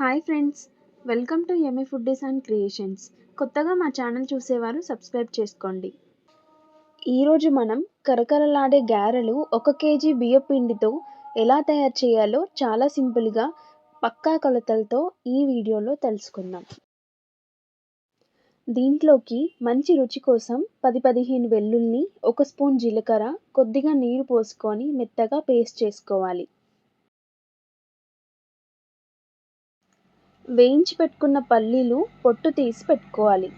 Hi friends welcome to Amy food days and creations కొత్తగా మా channel చూసేవారు subscribe చేసుకోండి. ఈరోజు మనం కరకరలాడే గారెలు ఒక కేజీ బియ్య పిండితో ఎలా తయారు చేయాలో చాలా సింపుల్గా పక్కా కొలతలతో ఈ వీడియోలో తెలుసుకుందాం. దీంట్లోకి మంచి రుచి కోసం పది పదిహేను వెల్లుల్ని ఒక స్పూన్ జీలకర్ర కొద్దిగా నీరు పోసుకొని మెత్తగా పేస్ట్ చేసుకోవాలి. వేయించి పెట్టుకున్న పల్లీలు పొట్టు తీసి పెట్టుకోవాలి.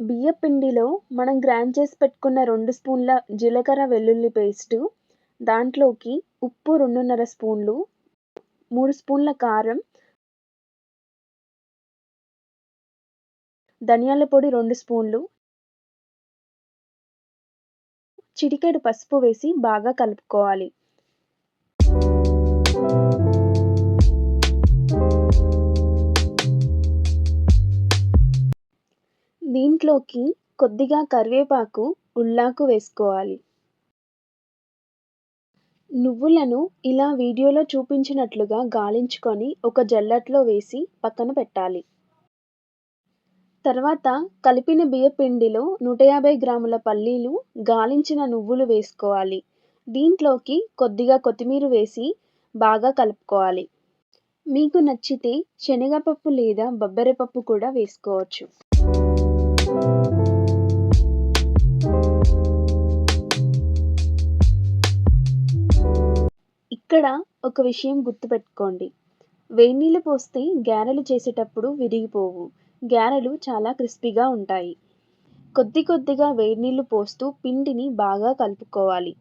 బియ్య పిండిలో మనం గ్రైండ్ చేసి పెట్టుకున్న రెండు స్పూన్ల జీలకర్ర వెల్లుల్లి పేస్టు దాంట్లోకి ఉప్పు రెండున్నర స్పూన్లు మూడు స్పూన్ల కారం ధనియాల పొడి రెండు స్పూన్లు చిటికెడు పసుపు వేసి బాగా కలుపుకోవాలి. దీంట్లోకి కొద్దిగా కరివేపాకు ఉల్లాకు వేసుకోవాలి. నువ్వులను ఇలా వీడియోలో చూపించినట్లుగా గాలించుకొని ఒక జల్లట్లో వేసి పక్కన పెట్టాలి. తర్వాత కలిపిన బియ్యపిండిలో నూట యాభై గ్రాముల పల్లీలు గాలించిన నువ్వులు వేసుకోవాలి. దీంట్లోకి కొద్దిగా కొత్తిమీర వేసి బాగా కలుపుకోవాలి. మీకు నచ్చితే శనగపప్పు లేదా బొబ్బరిపప్పు కూడా వేసుకోవచ్చు. ఇక్కడ ఒక విషయం గుర్తుపెట్టుకోండి. వేడినీళ్ళు పోస్తే గారెలు చేసేటప్పుడు విరిగిపోవు. గారెలు చాలా క్రిస్పీగా ఉంటాయి. కొద్ది కొద్దిగా వేడినీళ్ళు పోస్తూ పిండిని బాగా కలుపుకోవాలి.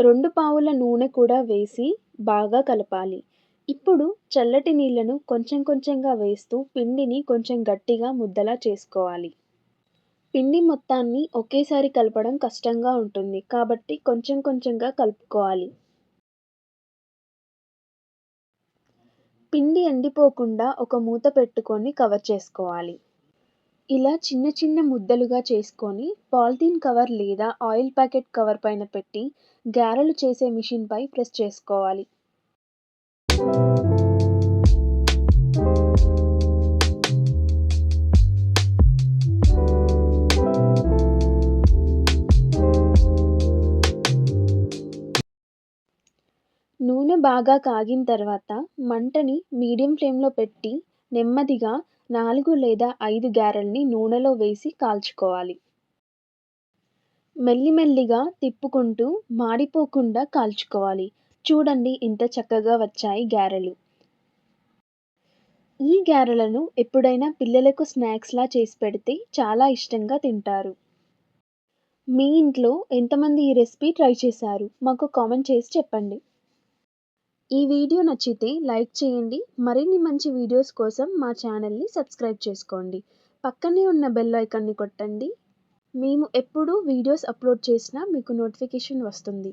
రెండు పావుల నూనె కూడా వేసి బాగా కలపాలి. ఇప్పుడు చల్లటి నీళ్ళను కొంచెం కొంచెంగా వేస్తూ పిండిని కొంచెం గట్టిగా ముద్దలా చేసుకోవాలి. పిండి మొత్తాన్ని ఒకేసారి కలపడం కష్టంగా ఉంటుంది కాబట్టి కొంచెం కొంచెంగా కలుపుకోవాలి. పిండి ఎండిపోకుండా ఒక మూత పెట్టుకొని కవర్ చేసుకోవాలి. ఇలా చిన్న చిన్న ముద్దలుగా చేసుకొని పాలిథీన్ కవర్ లేదా ఆయిల్ ప్యాకెట్ కవర్ పైన పెట్టి గారెలు చేసే మిషన్పై ప్రెస్ చేసుకోవాలి. నూనె బాగా కాగిన తర్వాత మంటని మీడియం ఫ్లేమ్లో పెట్టి నెమ్మదిగా నాలుగు లేదా ఐదు గారెల్ని నూనెలో వేసి కాల్చుకోవాలి. మెల్లిమెల్లిగా తిప్పుకుంటూ మాడిపోకుండా కాల్చుకోవాలి. చూడండి ఎంత చక్కగా వచ్చాయి గారెలు. ఈ గారెలను ఎప్పుడైనా పిల్లలకు స్నాక్స్లా చేసి పెడితే చాలా ఇష్టంగా తింటారు. మీ ఇంట్లో ఎంతమంది ఈ రెసిపీ ట్రై చేశారు? మాకు కామెంట్ చేసి చెప్పండి. ఈ వీడియో నచ్చితే లైక్ చేయండి. మరిన్ని మంచి వీడియోస్ కోసం మా ఛానల్ని సబ్స్క్రైబ్ చేసుకోండి. పక్కనే ఉన్న బెల్ ఐకాన్ని కొట్టండి. మేము ఎప్పుడూ వీడియోస్ అప్లోడ్ చేసినా మీకు నోటిఫికేషన్ వస్తుంది.